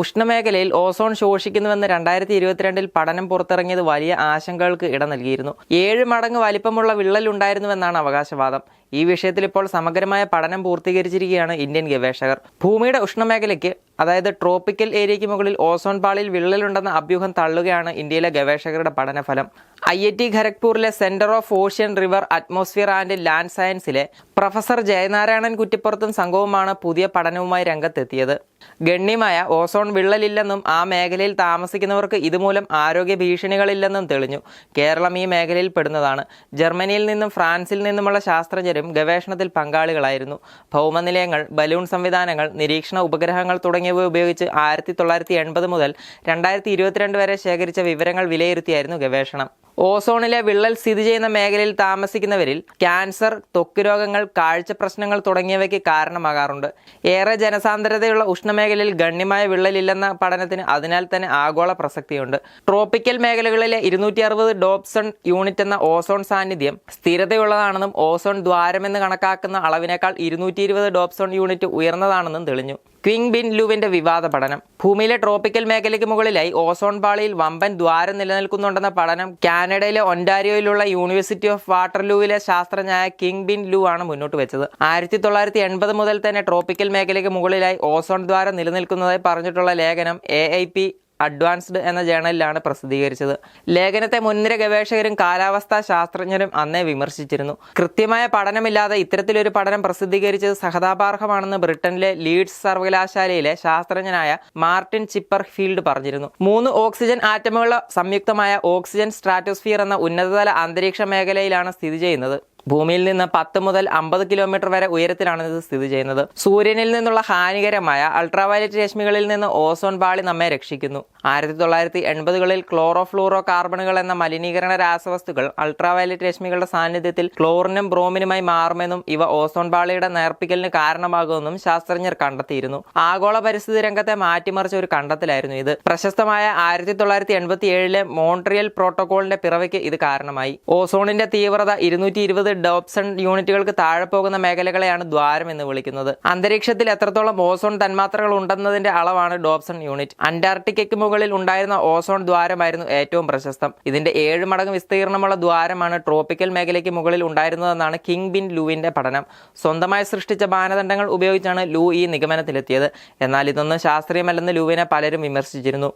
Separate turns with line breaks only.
ഉഷ്ണമേഖലയിൽ ozone ശോഷിക്കുന്നുവെന്ന് രണ്ടായിരത്തി ഇരുപത്തിരണ്ടിൽ പഠനം പുറത്തിറങ്ങിയത് വലിയ ആശങ്കകൾക്ക് ഇട നൽകിയിരുന്നു. ഏഴ് മടങ്ങ് വലിപ്പമുള്ള വിള്ളൽ ഉണ്ടായിരുന്നുവെന്നാണ് അവകാശവാദം. ഈ വിഷയത്തിൽ ഇപ്പോൾ സമഗ്രമായ പഠനം പൂർത്തീകരിച്ചിരിക്കുകയാണ് ഇന്ത്യൻ ഗവേഷകർ. ഭൂമിയുടെ ഉഷ്ണമേഖലയ്ക്ക് അതായത് ട്രോപ്പിക്കൽ ഏരിയയ്ക്ക് മുകളിൽ ഓസോൺ പാളിയിൽ വിള്ളലുണ്ടെന്ന അഭ്യൂഹം തള്ളുകയാണ് ഇന്ത്യയിലെ ഗവേഷകരുടെ പഠനഫലം. I I T ഖരഗ്പൂരിലെ centre of ocean river atmosphere and land സയൻസിലെ professor Jayanarayanan കുറ്റിപ്പുറത്തും സംഘവുമാണ് പുതിയ പഠനവുമായി രംഗത്തെത്തിയത്. ഗണ്യമായ ഓസോൺ വിള്ളലില്ലെന്നും ആ മേഖലയിൽ താമസിക്കുന്നവർക്ക് ഇതുമൂലം ആരോഗ്യ ഭീഷണികളില്ലെന്നും തെളിഞ്ഞു. കേരളം ഈ മേഖലയിൽ പെടുന്നതാണ്. ജർമ്മനിയിൽ നിന്നും ഫ്രാൻസിൽ നിന്നുമുള്ള ശാസ്ത്രജ്ഞരും ഗവേഷണത്തിൽ പങ്കാളികളായിരുന്നു. ഭൗമനിലയങ്ങൾ ബലൂൺ സംവിധാനങ്ങൾ നിരീക്ഷണ ഉപഗ്രഹങ്ങൾ തുടങ്ങിയവ ഉപയോഗിച്ച് ആയിരത്തി തൊള്ളായിരത്തി എൺപത് മുതൽ രണ്ടായിരത്തി ഇരുപത്തിരണ്ട് വരെ ശേഖരിച്ച വിവരങ്ങൾ വിലയിരുത്തിയായിരുന്നു ഗവേഷണം. ഓസോണിലെ വിള്ളൽ സ്ഥിതി ചെയ്യുന്ന മേഖലയിൽ താമസിക്കുന്നവരിൽ ക്യാൻസർ ത്വക്ക് രോഗങ്ങൾ കാഴ്ച പ്രശ്നങ്ങൾ തുടങ്ങിയവയ്ക്ക് കാരണമാകാറുണ്ട്. ഏറെ ജനസാന്ദ്രതയുള്ള ഉഷ്ണമേഖലയിൽ ഗണ്യമായ വിള്ളലില്ലെന്ന പഠനത്തിന് അതിനാൽ തന്നെ ആഗോള പ്രസക്തിയുണ്ട്. ട്രോപ്പിക്കൽ മേഖലകളിലെ ഇരുന്നൂറ്റി അറുപത് ഡോപ്സൺ യൂണിറ്റ് എന്ന ഓസോൺ സാന്നിധ്യം സ്ഥിരതയുള്ളതാണെന്നും ഓസോൺ ദ്വാരമെന്ന് കണക്കാക്കുന്ന അളവിനേക്കാൾ ഇരുന്നൂറ്റി ഡോപ്സോൺ യൂണിറ്റ് ഉയർന്നതാണെന്നും തെളിഞ്ഞു. ക്വിങ് ബിൻ ലുവിന്റെ വിവാദ പഠനം. ഭൂമിയിലെ ട്രോപ്പിക്കൽ മേഖലയ്ക്ക് മുകളിലായി ഓസോൺ പാളിയിൽ വമ്പൻ ദ്വാരം നിലനിൽക്കുന്നുണ്ടെന്ന പഠനം കാനഡയിലെ ഒൻഡാരിയോയിലുള്ള യൂണിവേഴ്സിറ്റി ഓഫ് വാട്ടർലൂവിലെ ശാസ്ത്രജ്ഞായ കിങ് ബിൻ ലു ആണ് മുന്നോട്ട് വെച്ചത്. ആയിരത്തി തൊള്ളായിരത്തി എൺപത് മുതൽ തന്നെ ട്രോപ്പിക്കൽ മേഖലയ്ക്ക് മുകളിലായി ഓസോൺ ദ്വാരം നിലനിൽക്കുന്നതായി പറഞ്ഞിട്ടുള്ള ലേഖനം എ ഐ പി അഡ്വാൻസ്ഡ് എന്ന ജേണലിലാണ് പ്രസിദ്ധീകരിച്ചത്. ലേഖനത്തെ മുൻനിര ഗവേഷകരും കാലാവസ്ഥാ ശാസ്ത്രജ്ഞരും അന്നേ വിമർശിച്ചിരുന്നു. കൃത്യമായ പഠനമില്ലാതെ ഇത്തരത്തിലൊരു പഠനം പ്രസിദ്ധീകരിച്ചത് സഹതാപാർഹമാണെന്ന് ബ്രിട്ടനിലെ ലീഡ്സ് സർവകലാശാലയിലെ ശാസ്ത്രജ്ഞനായ മാർട്ടിൻ ചിപ്പർ ഫീൽഡ് പറഞ്ഞിരുന്നു. മൂന്ന് ഓക്സിജൻ ആറ്റമുകളുടെ സംയുക്തമായ ഓക്സിജൻ സ്ട്രാറ്റോസ്ഫിയർ എന്ന ഉന്നതതല അന്തരീക്ഷ മേഖലയിലാണ് സ്ഥിതി ചെയ്യുന്നത്. ഭൂമിയിൽ നിന്ന് പത്ത് മുതൽ അമ്പത് കിലോമീറ്റർ വരെ ഉയരത്തിലാണ് ഇത് സ്ഥിതി ചെയ്യുന്നത്. സൂര്യനിൽ നിന്നുള്ള ഹാനികരമായ അൾട്രാവയലറ്റ് രശ്മികളിൽ നിന്ന് ഓസോൺ പാളി നമ്മെ രക്ഷിക്കുന്നു. ആയിരത്തി തൊള്ളായിരത്തി എൺപതുകളിൽ ക്ലോറോ ഫ്ലൂറോ കാർബണുകൾ എന്ന മലിനീകരണ രാസവസ്തുക്കൾ അൾട്രാവയലറ്റ് രശ്മികളുടെ സാന്നിധ്യത്തിൽ ക്ലോറിനും ബ്രോമിനുമായി മാറുമെന്നും ഇവ ഓസോൺ പാളിയുടെ നേർപ്പിക്കലിന് കാരണമാകുമെന്നും ശാസ്ത്രജ്ഞർ കണ്ടെത്തിയിരുന്നു. ആഗോള പരിസ്ഥിതി രംഗത്തെ മാറ്റിമറിച്ച ഒരു കണ്ടെത്തലായിരുന്നു ഇത്. പ്രശസ്തമായ ആയിരത്തി തൊള്ളായിരത്തി എൺപത്തി ഏഴിലെ മോൺട്രിയൽ പ്രോട്ടോകോളിന്റെ പിറവിക്ക് ഇത് കാരണമായി. ഓസോണിന്റെ തീവ്രത ഇരുന്നൂറ്റി ഇരുപത് ഡോപ്സൺ യൂണിറ്റുകൾക്ക് താഴെ പോകുന്ന മേഖലകളെയാണ് ദ്വാരം എന്ന് വിളിക്കുന്നത്. അന്തരീക്ഷത്തിൽ എത്രത്തോളം ഓസോൺ തന്മാത്രകൾ ഉണ്ടെന്നതിന്റെ അളവാണ് ഡോപ്സൺ യൂണിറ്റ്. അന്റാർട്ടിക്കയ്ക്ക് മുകളിൽ ഉണ്ടായിരുന്ന ഓസോൺ ദ്വാരമായിരുന്നു ഏറ്റവും പ്രശസ്തം. ഇതിന്റെ ഏഴ് മടങ്ങ് വിസ്തീർണമുള്ള ദ്വാരമാണ് ട്രോപ്പിക്കൽ മേഖലയ്ക്ക് മുകളിൽ ഉണ്ടായിരുന്നതെന്നാണ് കിങ് ബിൻ ലൂവിന്റെ പഠനം. സ്വന്തമായി സൃഷ്ടിച്ച മാനദണ്ഡങ്ങൾ ഉപയോഗിച്ചാണ് ലൂ ഈ നിഗമനത്തിലെത്തിയത്. എന്നാൽ ഇതൊന്നും ശാസ്ത്രീയമല്ലെന്ന് ലൂവിനെ പലരും വിമർശിച്ചിരുന്നു.